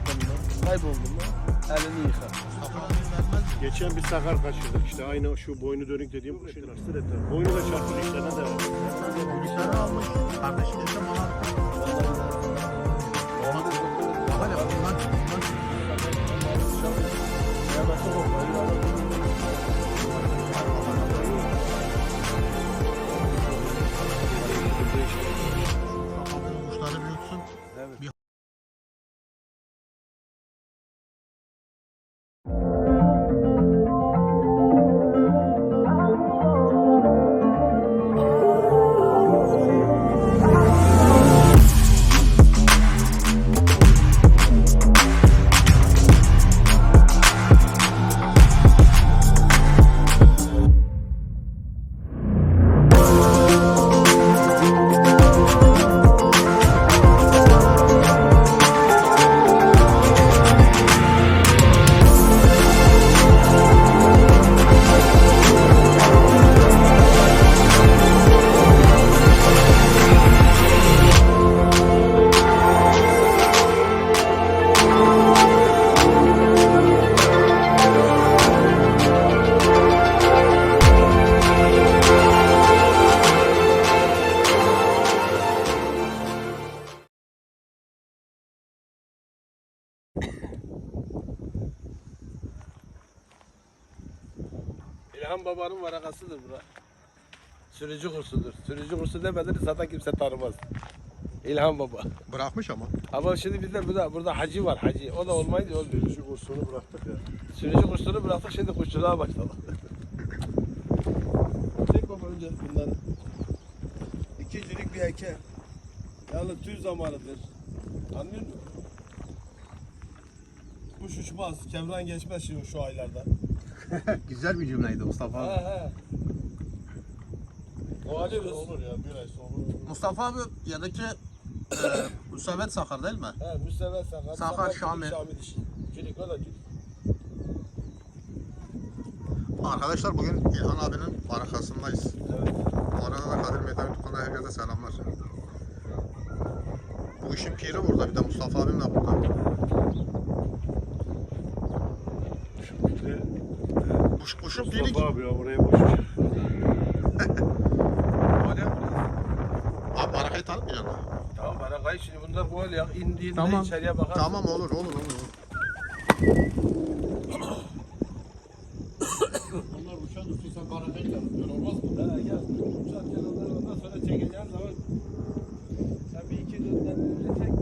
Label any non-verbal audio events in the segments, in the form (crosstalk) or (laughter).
battın mı, kayboldun mu elini yıka. Geçen bir sakar kaçırdık işte aynı şu boynu dönük dediğim kuşun arsır etti. Boynu da çarptı işlerine devam. Bir tane almış. Kardeşi de bana İlhan babanın varakasıdır bura. Sürücü kursudur. Sürücü kursu demeden zaten kimse tanımaz. İlhan baba. Bırakmış ama. Ama şimdi bizde burada, burada hacı var hacı. O da olmayınca olmuyor. Sürücü kursunu bıraktık ya. Sürücü kursunu bıraktık şimdi kuşçuluğa başladık. (laughs) Çek baba önce bunları. İkincilik bir eke. Yalnız tüy zamanıdır. Anlıyor musun? Kuş uçmaz, kevran geçmez şimdi şu aylarda. (laughs) Güzel bir cümleydi Mustafa abi. he. O alırız. Olur ya bir ay sonra. Mustafa abi yadaki e, Müsavet Sakar değil mi? He, Müstevə Sakar. Sakar Şami. Şami dişi. Cilik o da cilik. Arkadaşlar bugün İlhan abinin barakasındayız. Evet. Bu arada da Kadir Meydan Tukan'a herkese selamlar. Bu işin piri burada bir de Mustafa abim de burada. De Kuş, kuşun piri Mustafa abi ya oraya boş. ver. Abi barakayı tanıtmayacaksın. ha. Tamam bana kayıp şimdi bunlar böyle ya. İndiğinde Tamam. içeriye bakar. Tamam olur olur olur. Onlar uçan üstü sen barakayı olmaz mı? He gel. Uçarken onları ondan sonra çekeceğim zaman sen bir iki dönden çek.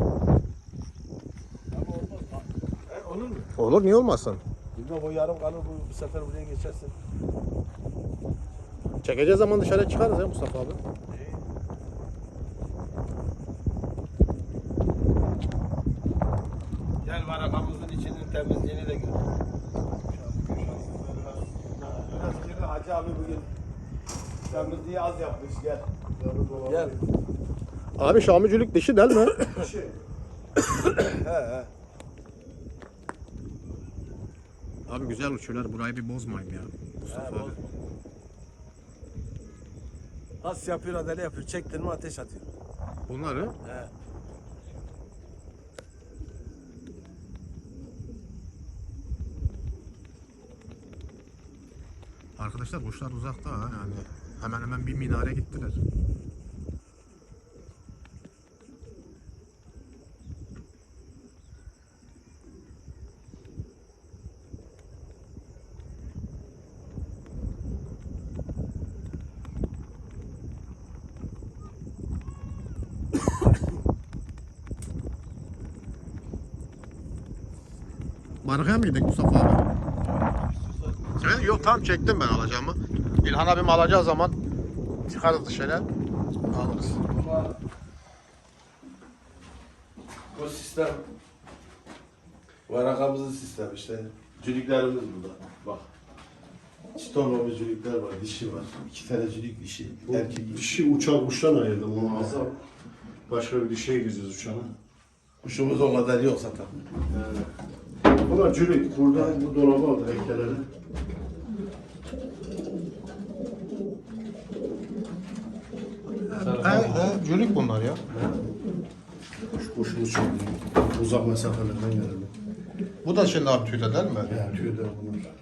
Ama olmaz. He, olur mu? Olur niye olmasın? Bilmem o yarım kalır bu, bu sefer buraya geçersin. Çekeceği zaman dışarı çıkarız ya Mustafa abi. Gel barakamızın içinin temizliğini de gör. Biraz kirli Hacı abi bugün temizliği az yapmış gel. Gel. Abi Şamicülük dişi değil mi? (coughs) He he. Abi güzel uçuyorlar burayı bir bozmayın ya. Mustafa abi. Az yapıyor adele yapıyor. Çektin mi ateş atıyor. Bunları He. Arkadaşlar kuşlar uzakta ha yani hemen hemen bir minare gittiler. Barakaya mı gidelim Mustafa abi? Evet, yok tamam çektim ben alacağımı. İlhan abim alacağı zaman çıkarız dışarı alırız. Bu sistem varakamızın sistem işte. Cüliklerimiz burada. Bak. Çitonlu cülikler var, dişi var. İki tane cülik dişi. Erkek dişi. Dişi uçan kuştan ayırdım onu azam. Başka bir dişiye gireceğiz uçana. Kuşumuz o kadar yok zaten. Bunlar cülük. Buradan bu dolaba aldı ekleleri. He, he, cülük bunlar ya. Kuşumuz çok iyi. Uzak mesafelerden geldi. Bu da şimdi abi tüyde değil mi? Yani tüyler bunlar.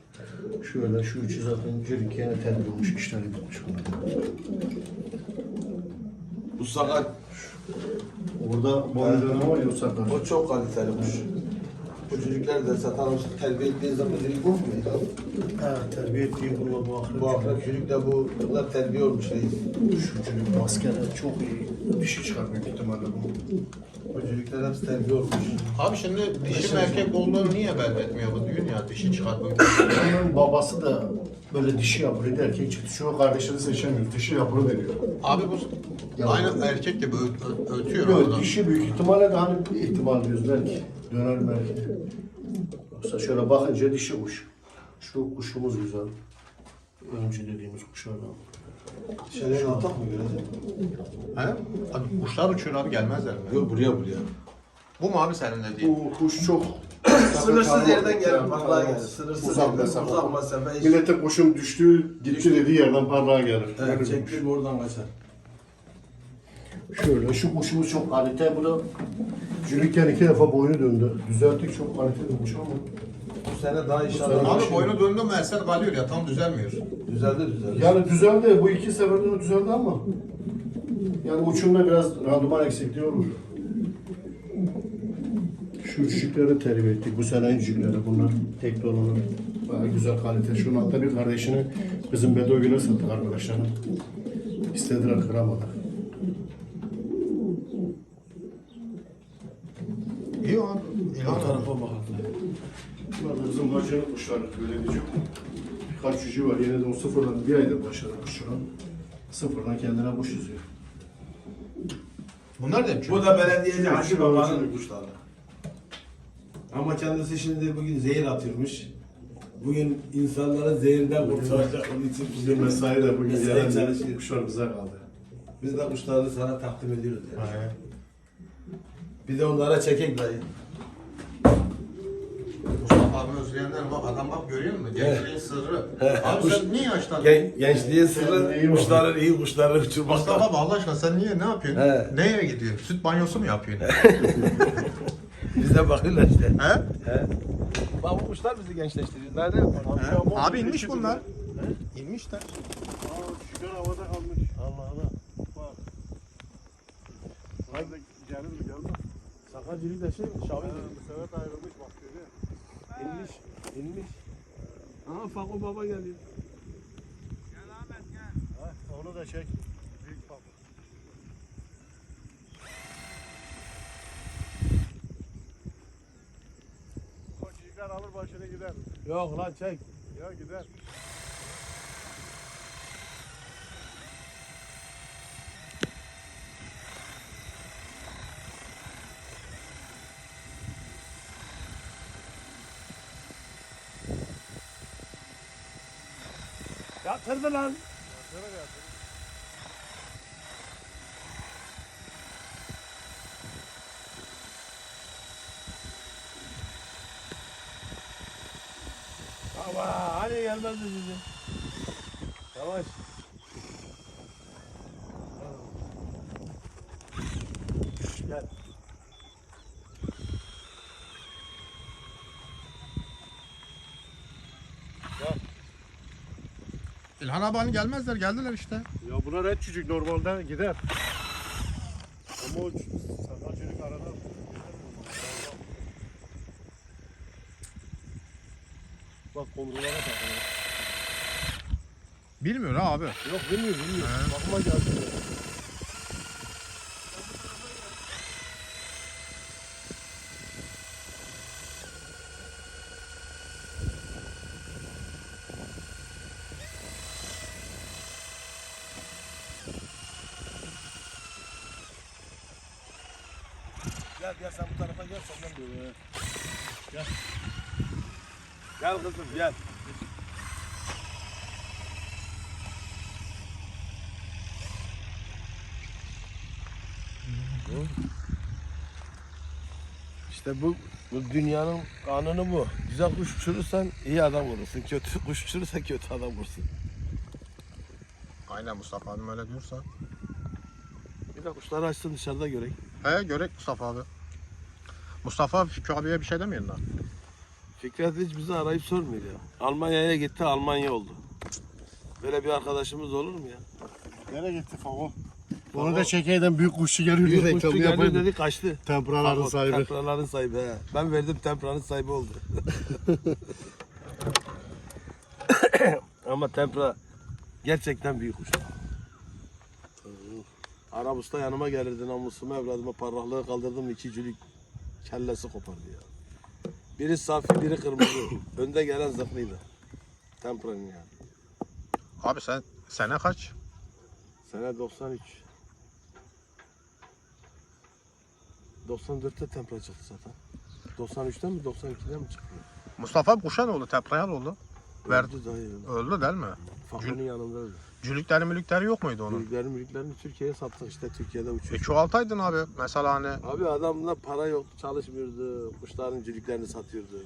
Şöyle şu üçü zaten cilik yine terbiye olmuş işleri bitmiş bunlar. Bu sakat Orada boynu dönemi var ya o sakar. o çok kaliteli kuş. Bu çocuklar da satan terbiye ettiği zaman direkt olmuyor. Ha, terbiye ettiğim bunlar bu akrep. Bu akrep çocuk da bu bunlar terbiye olmuş reis. Şu çocuk maskeler çok iyi. Dişi çıkar büyük ihtimalle bu. Bu çocuklar hepsi terbiye olmuş. Abi şimdi dişi mi erkek olduğunu niye belli etmiyor bu düğün ya dişi çıkartmıyor. (laughs) Onun babası da böyle dişi yapılıydı erkek çıktı. Şu kardeşini seçemiyoruz. Dişi yapılı veriyor. Abi bu Ya- aynı erkek gibi ö- ö- ötüyor Yok orada. dişi büyük ihtimalle de hani bir ihtimal diyoruz belki. Döner belki. Yoksa şöyle bakınca dişi kuş. Şu kuşumuz güzel. Öncü dediğimiz kuşlardan. Şöyle atak mı görecek? He? Abi kuşlar uçuyor abi gelmezler mi? Yok buraya buraya. Bu mu abi senin dediğin? Bu kuş çok Sınırsız yerden gelir, parlağa gelir. Sınırsız Uzak yerden, mesafe. uzak mesafe. hiç- Millete kuşum düştü, gitti dediği yerden parlağa gelir. Evet, Böyle bir kuş. oradan kaçar. Şöyle şu kuşumuz çok kalite. Bu da Jülükken iki defa boynu döndü. Düzelttik çok kaliteli kuş ama. Bu sene daha inşallah Abi boynu döndü mü eser kalıyor ya tam düzelmiyor. düzeldi düzeldi. Yani düzeldi. Bu iki seferde de düzeldi ama. Yani uçumda biraz randıman eksikliği olur. Şu cücükleri terbiye ettik. Bu sene cücükleri bunlar. Tek donanım. Bayağı güzel kalite. Şunun hatta bir kardeşini bizim Bedoğu'na sattık arkadaşlarına. İstediler kıramadık. İyi abi. İlhan abi. tarafa bakalım. Bunlar bizim bacının kuşları öyle diyeceğim. Birkaç cücü var. Yine de o sıfırdan bir aydır başladı kuş şu an. Sıfırdan kendine kuş yüzüyor. Bunlar da Bu da belediyeci Hacı Baba'nın kuşları. Ama kendisi şimdi bugün zehir atıyormuş. Bugün insanları zehirden kurtaracak onun için Bugün mesai de bugün Mesai çalışıyor. kuşlar bize kaldı. Biz de kuşlarını sana takdim ediyoruz yani. Aynen. Bir de onlara çekek dayı. Mustafa abi özleyenler bak adam bak görüyor musun? Gençliğin sırrı. Abi sen niye yaşlandın? Gen gençliğin iyi sırrı bak. kuşların iyi kuşları uçurmakta. Mustafa abi Allah aşkına sen niye ne yapıyorsun? He. Neye gidiyorsun? Süt banyosu mu yapıyorsun? (laughs) Bize bakıyorlar işte. He? He. Bak bu kuşlar bizi gençleştiriyor. Nerede yapalım? He? Abi inmiş bunlar. İnmişler. Aa, şükür havada kalmış. Allah Allah. Bak. Hadi gelir mi gelmez. Sakarcılık da şey, Şahin Bu sefer de ayrılmış bak görüyor. inmiş, inmiş. Aha Fako Baba geliyor. Ha, onu da çek. Büyük bak. O çocuklar alır başına gider. Yok lan çek. Ya gider. Yatırdı lan. Ama hani gelmez mi bizi? Yavaş. Gel. İlhan abi hani gelmezler geldiler işte. Ya buna red çocuk normalde gider. Ama o sakal çocuk arada. Bak komrulara takılıyor. Bilmiyor ha abi. Yok bilmiyor bilmiyor. Bakma geldi. Gel gel sen bu tarafa gel senden böyle. Gel. Gel kızım gel. İşte bu, bu dünyanın kanunu bu. Güzel kuş uçurursan iyi adam olursun. Kötü (laughs) kuş uçurursan kötü adam olursun. Aynen Mustafa abim öyle diyorsa. Bir de kuşları açsın dışarıda göreyim. He görek Mustafa abi. Mustafa Fikri abiye bir şey demiyorsun lan. Fikret hiç bizi arayıp sormuyor ya. Almanya'ya gitti Almanya oldu. Böyle bir arkadaşımız olur mu ya? Nereye gitti Favo? Onu da çekeyden büyük kuşçu geliyor diye Büyük reklamı kuşçu geliyor yapayım. dedi kaçtı. Tempraların Bak o sahibi. Tempraların sahibi he. Ben verdim tempranın sahibi oldu. (laughs) Ama tempra gerçekten büyük kuş. Arap usta yanıma gelirdi namusumu evladıma parlaklığı kaldırdım iki cülük kellesi kopardı ya. Biri safi biri kırmızı. (coughs) Önde gelen zırhlıydı. Tempra'nın yani. Abi sen sene kaç? Sene 93. 94'te tempra çıktı zaten. 93'ten mi 92'den mi çıktı? Mustafa abi kuşa ne oldu? Verdi. Öldü dayı öldü. Değil mi? Fakonun yanında öldü. Cülükleri mülükleri yok muydu onun? Büyüklerin mülklerini Türkiye'ye sattık işte Türkiye'de E uçuyor. çoğaltaydın abi. Mesela hani Abi adamda para yok çalışmıyordu. Kuşların cülüklerini satıyordu.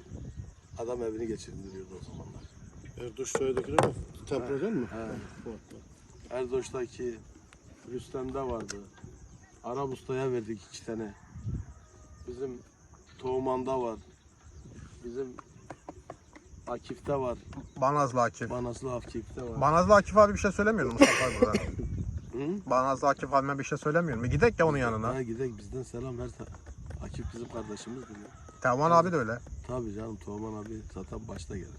Adam evini geçindiriyordu o zamanlar. Erdoş soyadıkiler mi? Tempra değil mi? He. Erdoş'taki Rüstem'de vardı. Arap ustaya verdik iki tane. Bizim Toğman'da var. Bizim Akif'te var. Banazlı Akif. Banaslı Akif'te var. Banazlı Akif abi bir şey söylemiyor mu Mustafa abi burada? (laughs) Hı? Banazlı Akif abime bir şey söylemiyor mu? Gidek ya onun yanına. Ha gidek bizden selam ver. Akif bizim kardeşimizdir ya. Tevan abi de öyle. Tabii canım Toğman abi zaten başta gelir.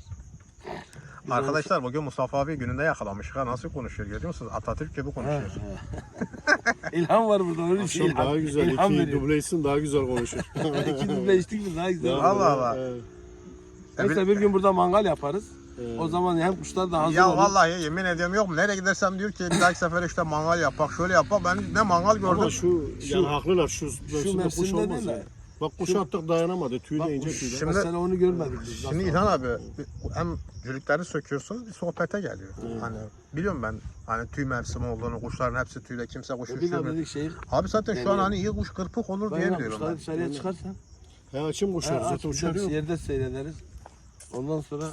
Biz (laughs) Arkadaşlar bugün Mustafa abi gününde yakalamış. Ha nasıl konuşuyor görüyor musunuz? Atatürk gibi onu- konuşuyor. (laughs) İlham var burada. Onun için Akşam ilham, daha güzel. ilham İki veriyor. dubleysin daha güzel konuşur. İki duble içtik mi daha güzel. Allah Allah. Evet, Neyse bir gün burada mangal yaparız. evet. O zaman hem kuşlar da hazır Ya olur. vallahi yemin ediyorum yok mu? Nereye gidersem diyor ki bir dahaki sefer işte mangal yapak, şöyle yapak. Ben ne mangal Ama gördüm. şu, Şu- yani haklılar şu, mevsimde kuş mevsimde olmaz değil ya. de. Bak kuş Şu- attık dayanamadı. Tüy Bak de ince kuş- tüy. Şimdi- Mesela onu görmedik biz. Şimdi İlhan abi hem cülükleri söküyorsunuz bir sohbete geliyor. Hani biliyorum ben hani tüy mevsimi olduğunu, kuşların hepsi tüyde kimse kuş E dedik şey. Abi zaten şu an hani iyi kuş kırpık olur Ben diye ya biliyorum kuşları ben. dışarıya çıkarsan. He açım kuşlar. Zaten uçarıyor. yerde seyrederiz. Ondan sonra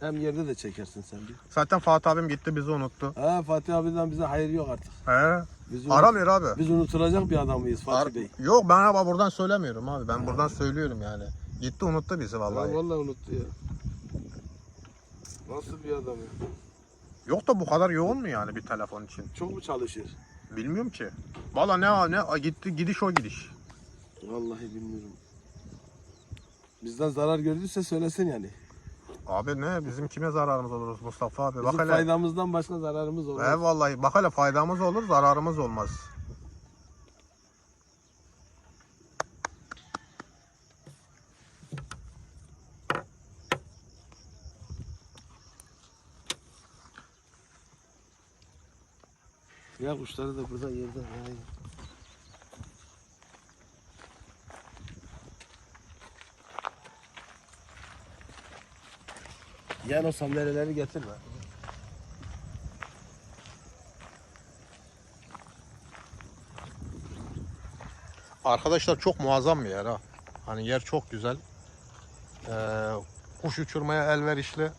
hem yerde de çekersin sen bir. Zaten Fatih abim gitti bizi unuttu. Ha Fatih abiden bize hayır yok artık. He. Biz, unut- Aramıyor abi. biz unutulacak bir adam mıyız Fatih Ar- Bey? Yok ben ama buradan söylemiyorum abi. Ben buradan söylüyorum yani. Gitti unuttu bizi vallahi. Ha, vallahi unuttu ya. Nasıl bir adam ya? Yok da bu kadar yoğun mu yani bir telefon için? Çok mu çalışır? Bilmiyorum ki. Valla ne ne gitti gidiş o gidiş. Vallahi bilmiyorum. Bizden zarar gördüyse söylesin yani. Abi ne bizim kime zararımız olur Mustafa abi? Bizim Bak hele. faydamızdan başka zararımız olmaz. He vallahi bak hele faydamız olur zararımız olmaz. Ya kuşları da burada yerde. Yani. Yani o sandalyeleri getirme. Arkadaşlar çok muazzam bir yer ha. Hani yer çok güzel. Ee, kuş uçurmaya elverişli.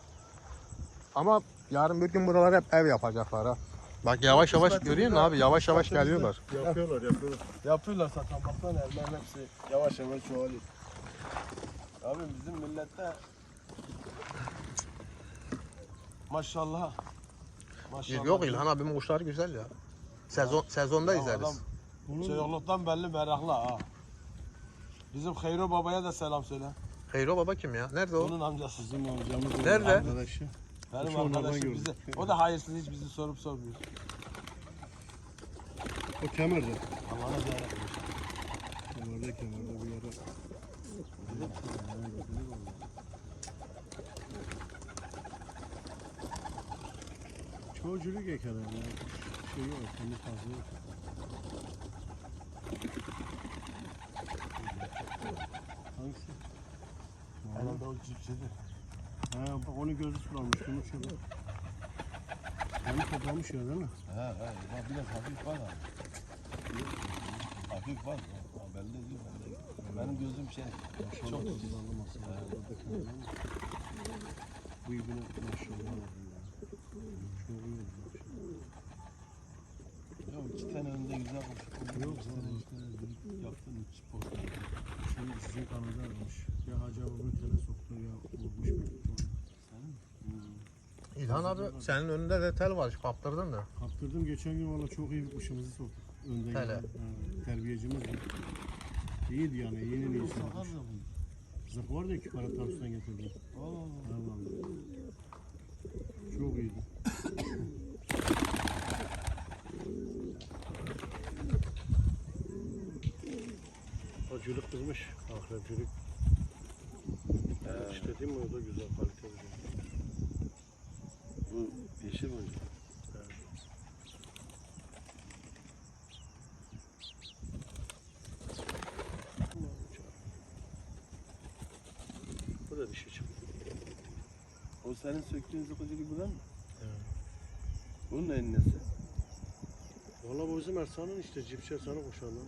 Ama yarın bir gün buralar hep ev yapacaklar ha. Bak yavaş yavaş görüyor musun abi? Yavaş yavaş geliyorlar. Yapıyorlar yapıyorlar. Yapıyorlar zaten baksana ellerin hepsi yavaş yavaş çoğalıyor. Abi bizim millette maşallah. Maşallah. Yok İlhan abimin kuşları güzel ya. Sezon sezonda Ya izleriz. adam Çocukluktan belli meraklı ha. Bizim Hayro Baba'ya da selam söyle. Hayro baba kim ya? Nerede o? Onun amcası. Bizim amcamız Nerede? Arkadaşı. Benim Şu onlardan arkadaşım gördüm. bize. O da hayırsız hiç bizi sorup sormuyor. O kemerde. Allah'ına ziyaret Kemerde kemerde bir yere. Çoğuculuk eker yani. Şey yok, kendi fazla yok. Hangisi? Herhalde o cipsidir. Ha, bak onu gözü sulanmış, bunu şurada. Onu toplamış ya değil mi? He he. Bak biraz hafif var abi. Hafif var. Ha, belli değil belli. Benim gözüm şey. Çok titiz. Bu ibine maşallah ya. Ya iki tane önünde güzel kuş. Yok, var, var. Yaptım hiç post. Şimdi sizin kanalda almış. Ya Hacı abi bunu tele soktu ya vurmuş bir İlhan abi senin önünde de tel var kaptırdın da. Kaptırdım geçen gün valla çok iyi bir kuşumuzu soktuk. Önde Tele. gelen, ha, terbiyecimiz bu. İyiydi yani iyinin iyisi. Zırh vardı iki para Tarsus'tan getirdim. Allah Çok iyiydi. Acılık kızmış. Akrepçilik. İşte değil mi o da güzel kalite bir şey. Bu yeşil mi? Bu da dişi çıktı. O senin söktüğün zıkıcı gibi değil mi? Evet. Bunun en nesi? Valla bu bizim Ersan'ın işte cipsi Ersan'ın kuşağından.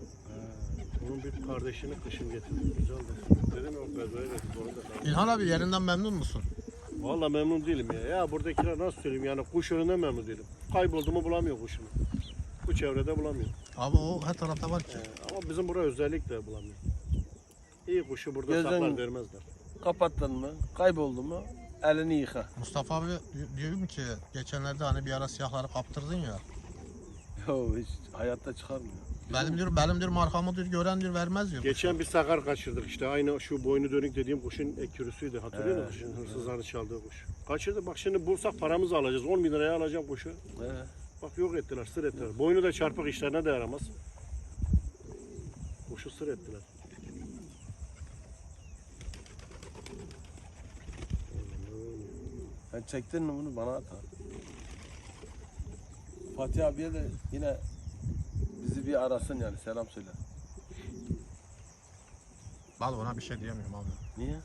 Onun bir kardeşini kışın getirdim. Güzel de. Dedim yok Bedo'ya verdik onu da. İlhan abi yerinden memnun musun? Valla memnun değilim ya. Ya buradakiler nasıl söyleyeyim yani kuş yönünden memnun değilim. Kayboldu mu bulamıyor kuşunu. Bu çevrede bulamıyor. Abi o her tarafta var ki. Ee, ama bizim buraya özellikle bulamıyor. İyi kuşu burada Gözden- saklar vermezler. Kapattın mı? Kayboldu mu? Elini yıka. Mustafa abi di- diyorum ki geçenlerde hani bir ara siyahları kaptırdın ya. Yo hiç hayatta çıkarmıyor. Benim diyor benim diyor markamı diyor gören diyor vermez diyor. Geçen bir sakar kaçırdık işte aynı şu boynu dönük dediğim kuşun ekürüsüydü. Hatırlıyor Evet, musun? Hırsızların çaldığı kuş. Kaçırdı bak şimdi bulsak paramızı alacağız. 10 bin liraya alacağım kuşu. He. Bak yok ettiler, sır ettiler. Boynu da çarpık işlerine de yaramaz. Kuşu sır ettiler. Sen çektin mi bunu bana at. Fatih abiye de yine bir arasın yani selam söyle. Vallahi ona bir şey diyemiyorum abi. Niye?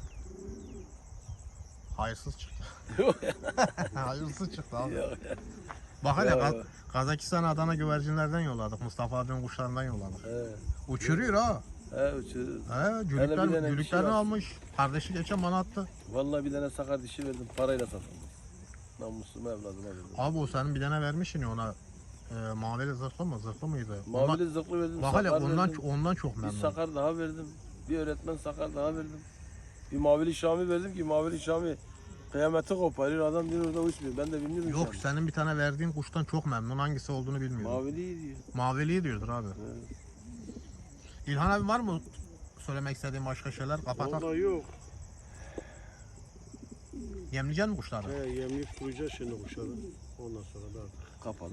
Hayırsız çıktı. (laughs) (laughs) Hayırsız çıktı abi. Yok Bak hele. Kaz- Kazakistan Adana güvercinlerden yolladık. Mustafa abinin kuşlarından yolladık. He. Uçuruyor ha. He uçuyoruz. He, cülüklerini şey var. almış. Kardeşi geçen bana attı. Vallahi bir tane sakar dişi verdim parayla satıldı. Namusum evladıma verdim. Abi o senin bir tane vermişsin ya ona. E, mavili zırhlı mı? Zırhlı mıydı? Mavili zıklı verdim. Bak hele sakar ondan, verdim. ondan çok Bir memnun. sakar daha verdim. Bir öğretmen sakar daha verdim. Bir mavili Şami verdim ki mavili Şami kıyameti koparıyor. Adam diyor orada uçmuyor. Ben de bilmiyorum Yok Şami. senin bir tane verdiğin kuştan çok memnun. Hangisi olduğunu bilmiyorum. Mavili diyor. Maviliği diyordur abi. Evet. İlhan abi var mı söylemek istediğin başka şeyler? Kapatak. Vallahi yok. Yemleyecek misin kuşları? He, yemleyip koyacağız şimdi kuşları. Ondan sonra da artık. Kapalı.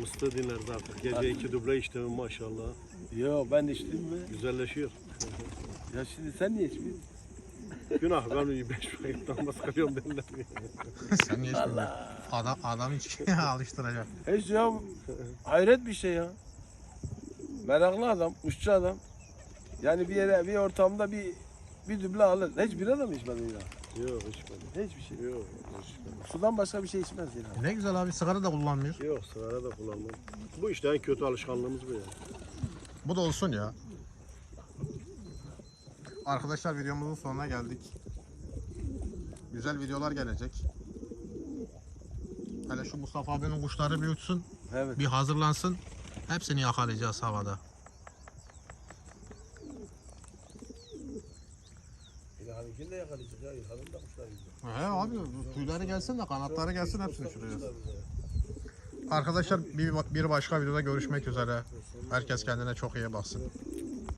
Mıstığı dinleriz artık. Gece iki duble içtim maşallah. Yo ben içtim mi? Güzelleşiyor. Ya şimdi sen niye içmiyorsun? Günah ben beş paketten bas kalıyorum benden. Sen niye içmiyorsun? Adam, adam hiç (laughs) alıştıracak. Hiç ya hayret bir şey ya. Meraklı adam, kuşçu adam. Yani bir yere, bir ortamda bir bir düble alır. Hiç bira da mı içmedin ya? Yok içmedim. Hiçbir şey. Yok içmedim. Sudan başka bir şey içmez ya. Ne güzel abi sigara da kullanmıyor. Yok sigara da kullanmam. Bu işte en kötü alışkanlığımız bu ya. Bu da olsun ya. Arkadaşlar videomuzun sonuna geldik. Güzel videolar gelecek. Hele şu Mustafa abinin kuşları bir uçsun, Evet. bir hazırlansın. Hepsini yakalayacağız havada. İlhan'ınkini de yakalayacak ya. İlhan'ın da kuşlar güzel. He abi tüyleri gelsin de kanatları gelsin hepsini şuraya. Arkadaşlar bir, bir başka videoda görüşmek üzere. Herkes kendine çok iyi baksın.